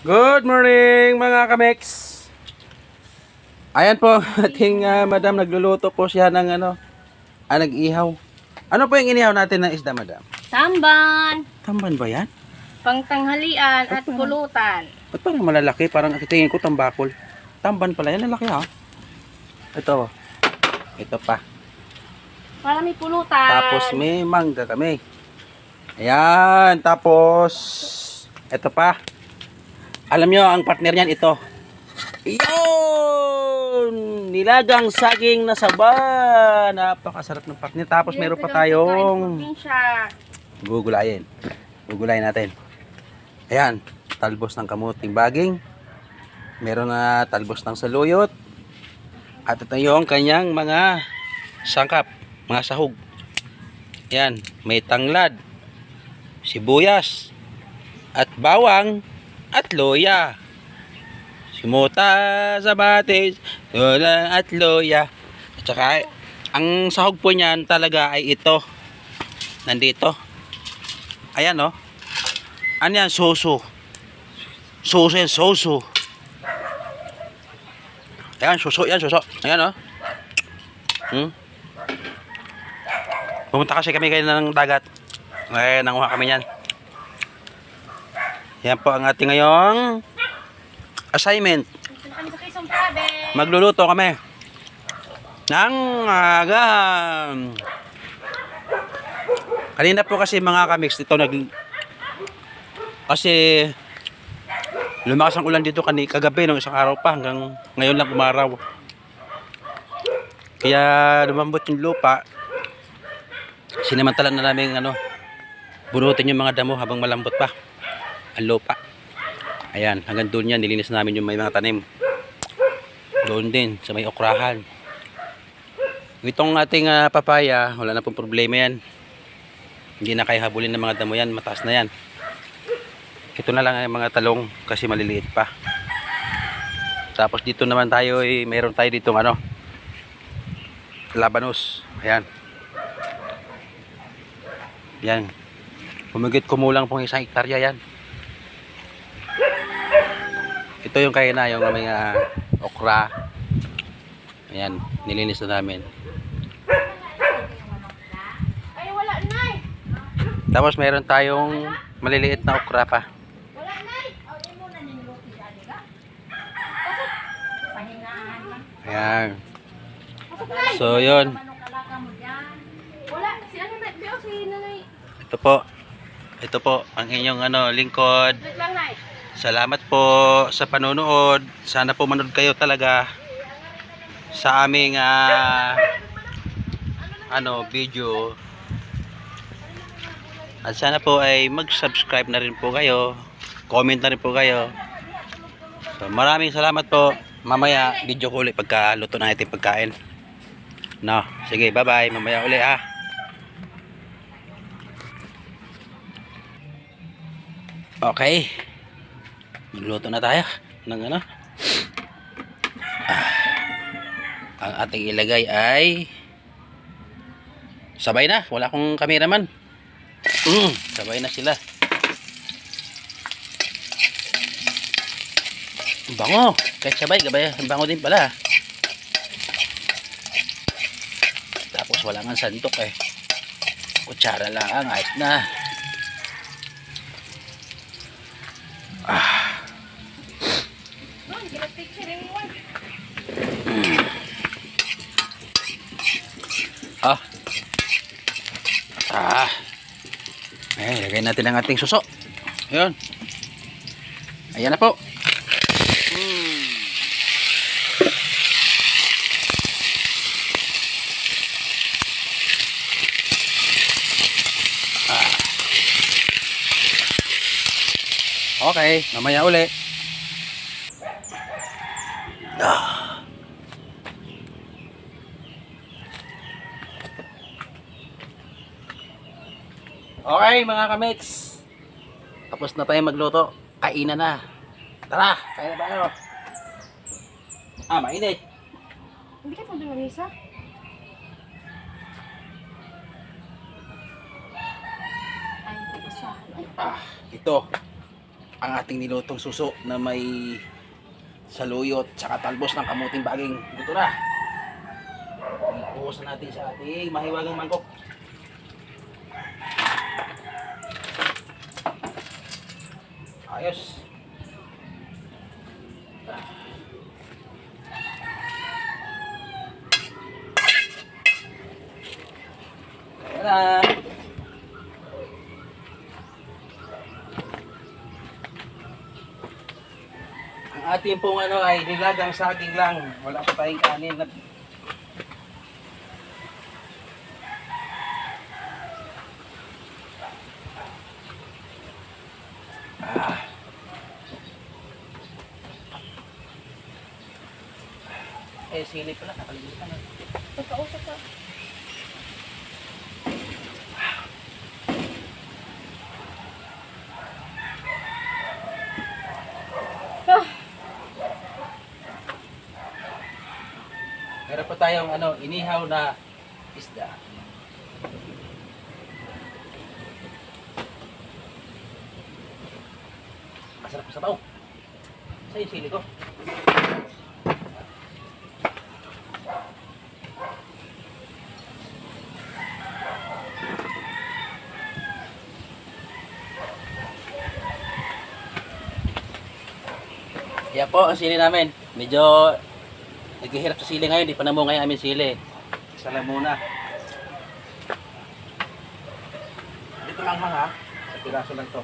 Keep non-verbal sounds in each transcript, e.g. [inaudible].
Good morning mga kamex. Ayan po [laughs] ating ah, madam nagluluto po siya ng ano, ah, nag-ihaw. Ano po yung inihaw natin ng isda madam? Tamban, Tamban ba yan? pangtanghalian at pulutan. Ba't parang malalaki? Parang tingin ko tambakol. Tamban pala yan, lalaki ha. Ito. Ito pa. Para may pulutan. Tapos may mangga kami. Ayan, tapos ito pa. Alam nyo, ang partner niyan ito. Yun! Nilagang saging na saba. Napakasarap ng partner. Tapos meron pa tayong gugulayin. Gugulayin natin. Ayan, talbos ng kamuting baging. Meron na talbos ng saluyot. At ito yung kanyang mga sangkap, mga sahog. Ayan, may tanglad, sibuyas, at bawang, at loya. Simuta sa batis, lola at loya. At saka, ang sahog po niyan talaga ay ito. Nandito. Ayan oh. Ano yan? Soso. Soso yan, soso. Ayan, suso yan, suso. Ayan oh. Hmm? Pumunta kasi kami kayo ng dagat. Eh, nanguha kami yan. Yan po ang ating ngayong assignment. Magluluto kami ng aga. Kanina po kasi mga kamix dito nag kasi lumakas ang ulan dito kani kagabi nung isang araw pa hanggang ngayon lang umaraw. Kaya lumambot yung lupa. Sinamantalan na namin ano bunutin yung mga damo habang malambot pa ang lupa. Ayan, hanggang doon yan nilinis namin yung may mga tanim. Doon din, sa may okrahan. Itong ating ah, papaya, wala na pong problema yan. Hindi na kaya habulin ng mga damo yan, mataas na yan. Ito na lang ang mga talong kasi maliliit pa. Tapos dito naman tayo, eh, meron tayo dito ano, labanos. Ayan. Yan. Humigit kumulang pong isang hektarya yan. Ito yung kaya na, yung mga okra. Ayan, nilinis na namin. Tapos meron tayong maliliit na okra pa. Ayan. So, yun. Ito po. Ito po ang inyong ano, lingkod. Salamat po sa panonood. Sana po manood kayo talaga sa aming ah, ano video. At sana po ay mag-subscribe na rin po kayo. Comment na rin po kayo. So, maraming salamat po. Mamaya video ko ulit pagka luto na natin pagkain. No, sige, bye-bye. Mamaya uli ha. Okay. Magluto na tayo ng ano. Ah, ang ating ilagay ay sabay na. Wala akong cameraman. Mm, sabay na sila. Ang Bango. Kahit sabay, gabay. Ang bango din pala. Tapos wala nga sandok eh. Kutsara lang. Ayos na. Ah. Eh, lagay natin ang ating suso. Ayun. Ayan na po. Hmm. Ah. Okay, mamaya uli. Okay mga kamix. Tapos na tayo magluto. Kainan na. Tara, kain na tayo. Ah, mainit. Hindi ka pwede mag-isa? Ay, isa. Ah, ito. ang ating nilutong suso na may saluyot tsaka talbos ng kamuting baging. Dito na. Ipuhusan natin sa ating mahiwagang mangkok. Ayos. Ayan. Ang ating pong ano ay nilagang saging lang. Wala pa tayong kanin. na Eh, sili pala. Nakalimutan na. Pagkausap ka. Ah, Meron pa tayong ano, inihaw na isda. Masarap sa tao. Sa yung sili ko. Yan po ang sili namin. Medyo naghihirap sa sili ngayon. Di pa namo ngayon aming sili. Isa lang muna. Dito lang hang ha. Sa piraso lang to.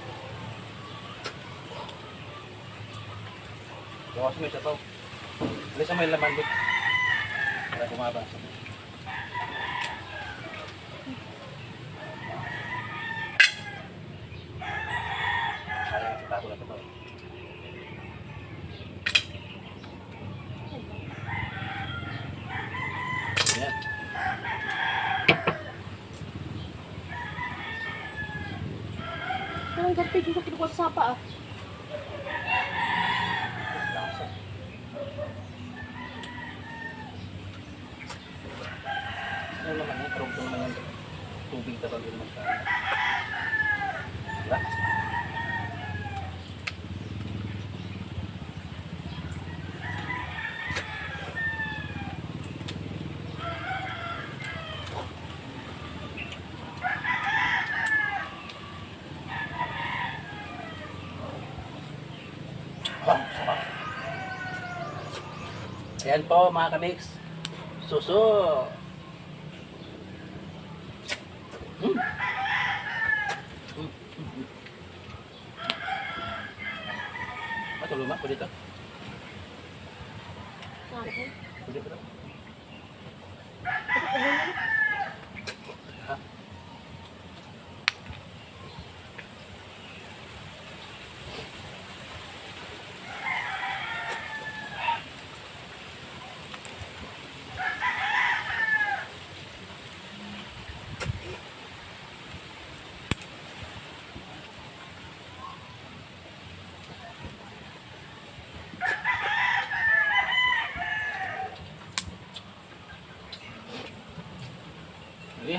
Bawas mo isa to. Alis mo yung laman dito. Para bumaba. Sayang, tago na to. Ayan. parang gapit yung sa sapa ah. Ano naman yan? Karong naman. Tubig talaga yun magkano. Ayan po mga kamix. Suso. Mm. Mm. Matulog ma, pwede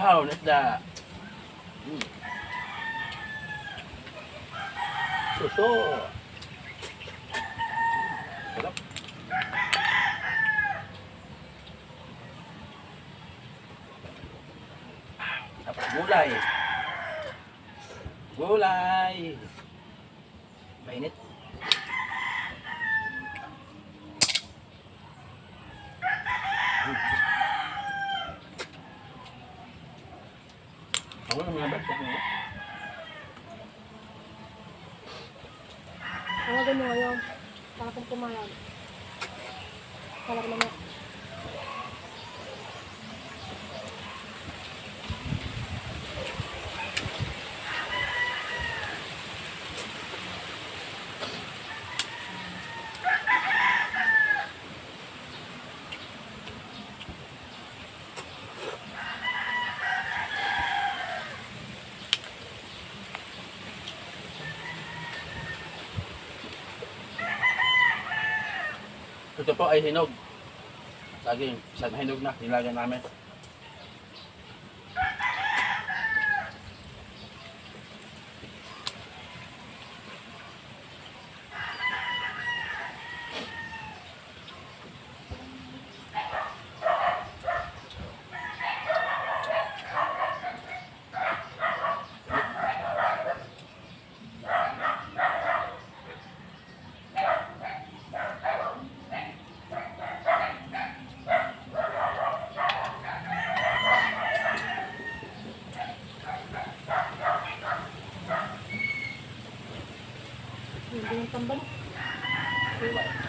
Lihaw na isda. Mm. Suso. Sarap. Tapos gulay. Gulay. Mainit. Mm. Ako na mga bata. Tawagan mo ngayon. Para kong pumayag. Kala ko naman. Ito po ay hinog. Saging, isang hinog na, nilagan namin. tambal. Iwan.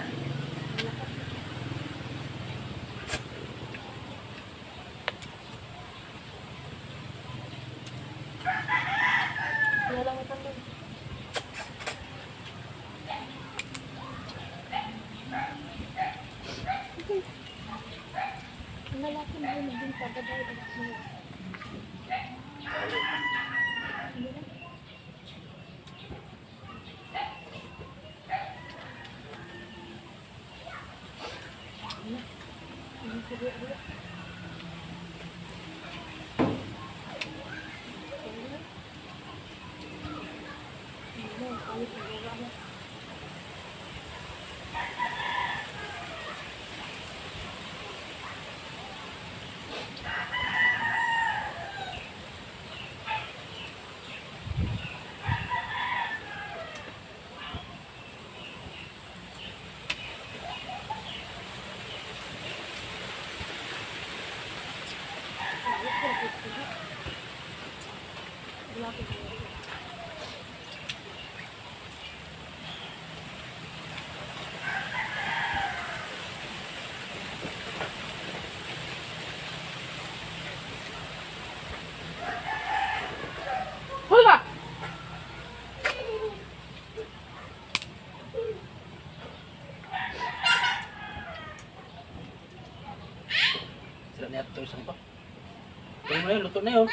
Mo yun, luto na yun.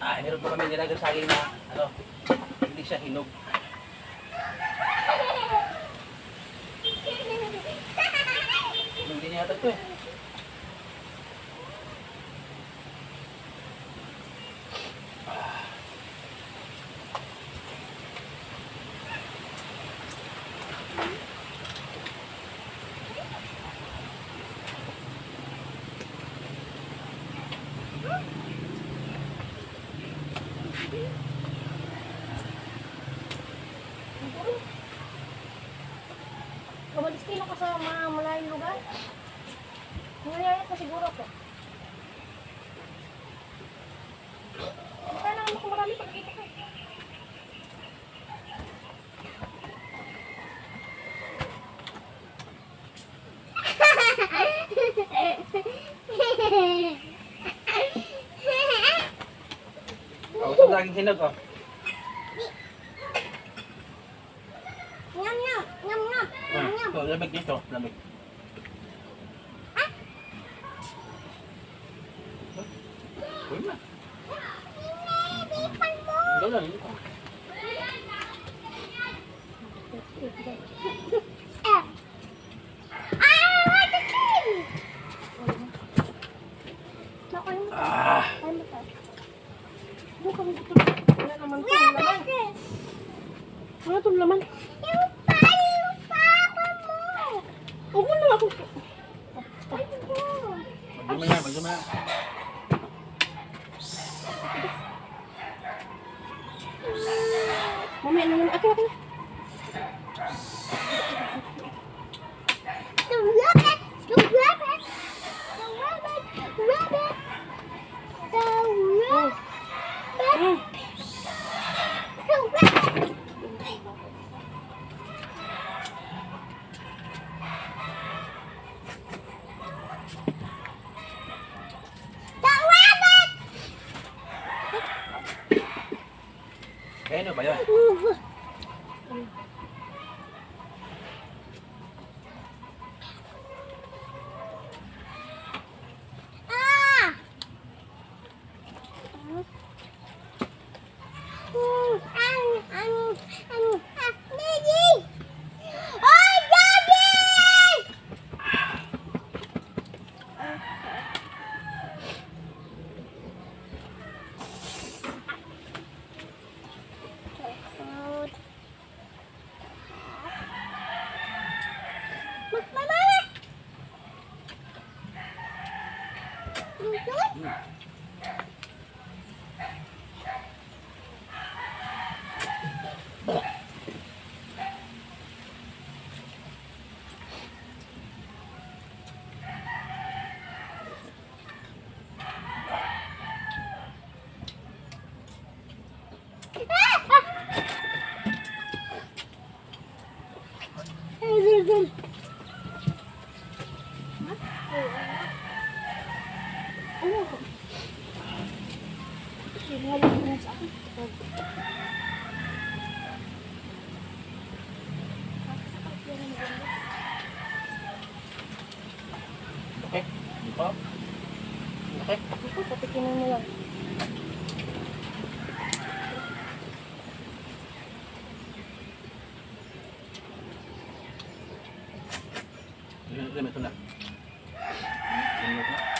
Ah, meron pa kami nilagay sa akin na, ano, hindi siya hinog. Hinog din yata ito eh. Umalis kayo ka sa mga malayong lugar. Nangyayari ka siguro ko. Kaya naman ako marami pagkita ko. Oh, ito laging hinog oh. Nyam nyam! Nyam nyam! Nyam nyam! Oh, lamig dito, lamig. Uy na. Hindi lang, hindi pa. Nakain mo. Ah, Kain mo tayo. Ano kami dito? Wala naman ito. Laman. Wala itong laman. Yung pa! Yung pa! mo! Huwag mo na ako. Ay, ito. magduma yan, magduma yan. Mamaya na naman. Akin, akin. The rabbit! The rabbit! The rabbit! Rabbit! The rabbit! The rabbit! The rabbit! Kaya ano ba yun? Ah! Hmm, ang, ang, ang, ah, Daddy! Oh, Daddy! Ako? Sinawag mo na sa akin. Limit na. Limit na.